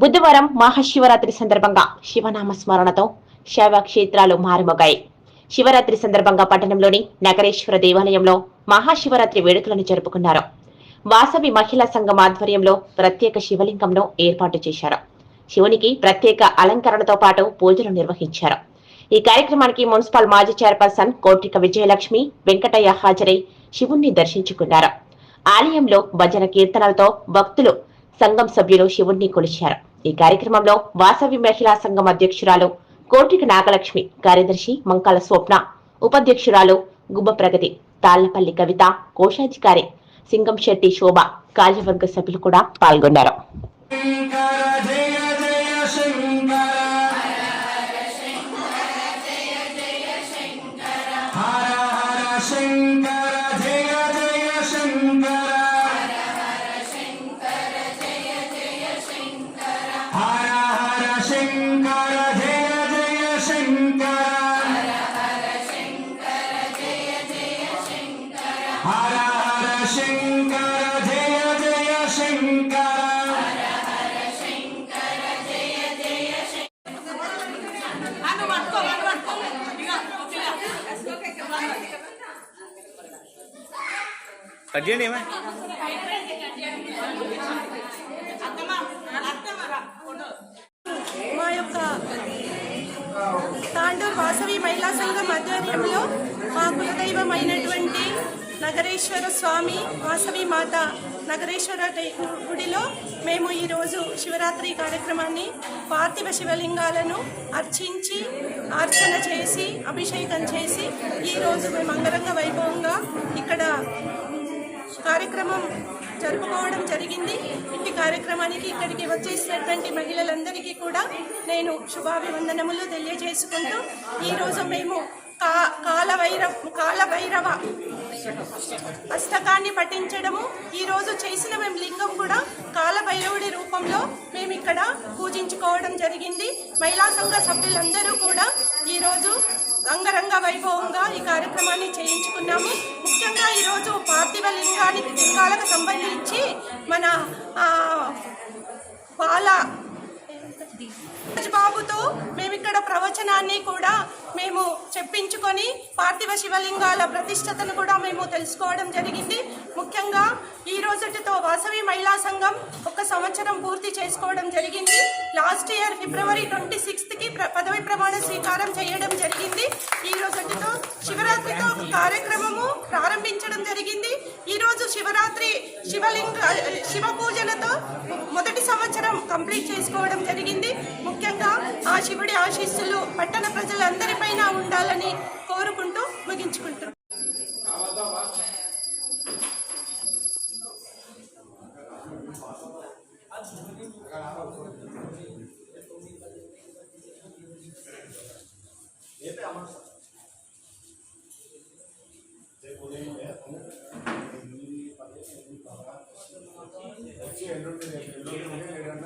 బుధవారం మహాశివరాత్రి సందర్భంగా శివనామ స్మరణతో శైవ క్షేత్రాలు మారుమోగాయి. శివరాత్రి సందర్భంగా పట్టణంలోని నగరేశ్వర దేవాలయంలో మహాశివరాత్రి వేడుకలను జరుపుకున్నారు. వాసవి మహిళా సంఘం ఆధ్వర్యంలో ప్రత్యేక శివలింగంను ఏర్పాటు చేశారు. శివునికి ప్రత్యేక అలంకరణతో పాటు పూజలు నిర్వహించారు. ఈ కార్యక్రమానికి మున్సిపల్ మాజీ చైర్పర్సన్ కోటిక విజయలక్ష్మి వెంకటయ్య హాజరై శివుణ్ణి దర్శించుకున్నారు. ఆలయంలో భజన కీర్తనలతో భక్తులు సంఘం సభ్యులు శివుణ్ణి కొలిచారు. ఈ కార్యక్రమంలో వాసవి మహిళా సంఘం అధ్యక్షురాలు కోటిక నాగలక్ష్మి కార్యదర్శి మంకాల స్వప్న ఉపాధ్యక్షురాలు గుబ్బ ప్రగతి తాళ్ళపల్లి కవిత కోశాధికారి సింగం శెట్టి శోభ కార్యవర్గ సభ్యులు కూడా పాల్గొన్నారు. శంకర శంకర జయ జయ శంకర. హర హర శంకర జయ జయ శంకర. అను పట్టుకో కట్ చేయండి ఏమే? సంఘం ఆధ్వర్యంలో మా కులదైవమైనటువంటి నగరేశ్వర స్వామి వాసవి మాత నగరేశ్వర గుడిలో మేము ఈరోజు శివరాత్రి కార్యక్రమాన్ని పార్థివ శివలింగాలను అర్చించి అర్చన చేసి అభిషేకం చేసి ఈరోజు మేము అంగరంగ వైభవంగా ఇక్కడ కార్యక్రమం జరుపుకోవడం జరిగింది. ఇంటి కార్యక్రమానికి ఇక్కడికి వచ్చేసినటువంటి మహిళలందరికీ కూడా నేను శుభాభివందనములు తెలియజేసుకుంటూ ఈరోజు మేము కా కాలభైరవ కాలభైరవ అష్టకాన్ని పఠించడము ఈరోజు చేసిన మేము లింగం కూడా కాలభైరవుడి రూపంలో మేము ఇక్కడ పూజించుకోవడం జరిగింది. మహిళా సంఘ సభ్యులందరూ కూడా ఈరోజు రంగరంగ వైభవంగా ఈ కార్యక్రమాన్ని చేయించుకున్నాము. ఈరోజు పార్థివ లింగానికి లింగాలకు సంబంధించి మన ఆ, బాల బాబుతో మేము ఇక్కడ ప్రవచనాన్ని కూడా మేము చెప్పించుకొని పార్థివ శివలింగాల ప్రతిష్టతను కూడా మేము తెలుసుకోవడం జరిగింది. ముఖ్యంగా ఈ రోజుతో వాసవి మహిళా సంఘం ఒక సంవత్సరం పూర్తి చేసుకోవడం జరిగింది. లాస్ట్ ఇయర్ ఫిబ్రవరి ట్వంటీ సిక్స్త్కి పదవి ప్రమాణ స్వీకారం చేయడం జరిగింది. ఈ రోజుతో శివరాత్రితో కార్యక్రమము ప్రారంభించడం జరిగింది. ఈరోజు శివరాత్రి శివలింగ శివ పూజలతో మొదటి సంవత్సరం కంప్లీట్ చేసుకోవడం జరిగింది. ముఖ్య ఆ శివుడి ఆశీస్సులు పట్టణ ప్రజలందరిపైన ఉండాలని కోరుకుంటూ ముగించుకుంటున్నాం. జై